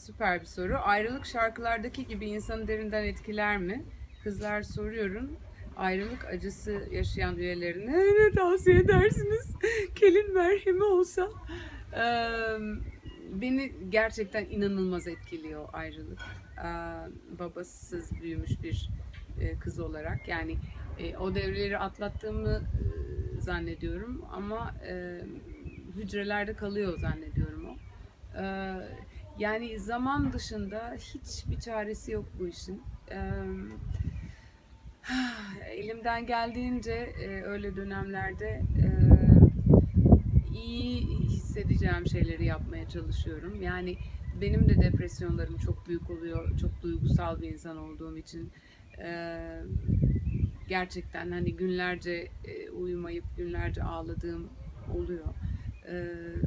süper bir soru. Ayrılık şarkılardaki gibi insanı derinden etkiler mi? Kızlar soruyorum. Ayrılık acısı yaşayan üyelerine ne tavsiye edersiniz? Kelin merhemi olsa. Ee, beni gerçekten inanılmaz etkiliyor ayrılık. Ee, babasız büyümüş bir e, kız olarak. Yani e, o devreleri atlattığımı e, zannediyorum ama e, hücrelerde kalıyor zannediyorum o. Ee, yani zaman dışında hiçbir çaresi yok bu işin. Ee, elimden geldiğince e, öyle dönemlerde e, iyi hissedeceğim şeyleri yapmaya çalışıyorum. Yani benim de depresyonlarım çok büyük oluyor. Çok duygusal bir insan olduğum için. Ee, gerçekten hani günlerce e, uyumayıp günlerce ağladığım oluyor. Ee,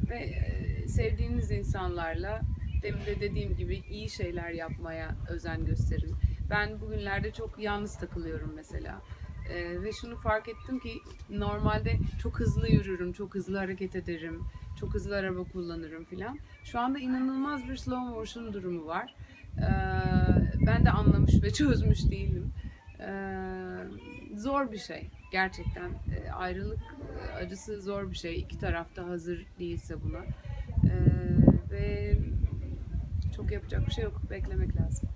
ve sevdiğiniz insanlarla demin de dediğim gibi iyi şeyler yapmaya özen gösterin. Ben bugünlerde çok yalnız takılıyorum mesela. Ee, ve şunu fark ettim ki normalde çok hızlı yürürüm, çok hızlı hareket ederim, çok hızlı araba kullanırım filan. Şu anda inanılmaz bir slow motion durumu var. Ee, ben de anlamış ve çözmüş değilim. Ee, zor bir şey gerçekten. Ee, ayrılık acısı zor bir şey. İki tarafta hazır değilse buna. Ee, çok yapacak bir şey yok. Beklemek lazım.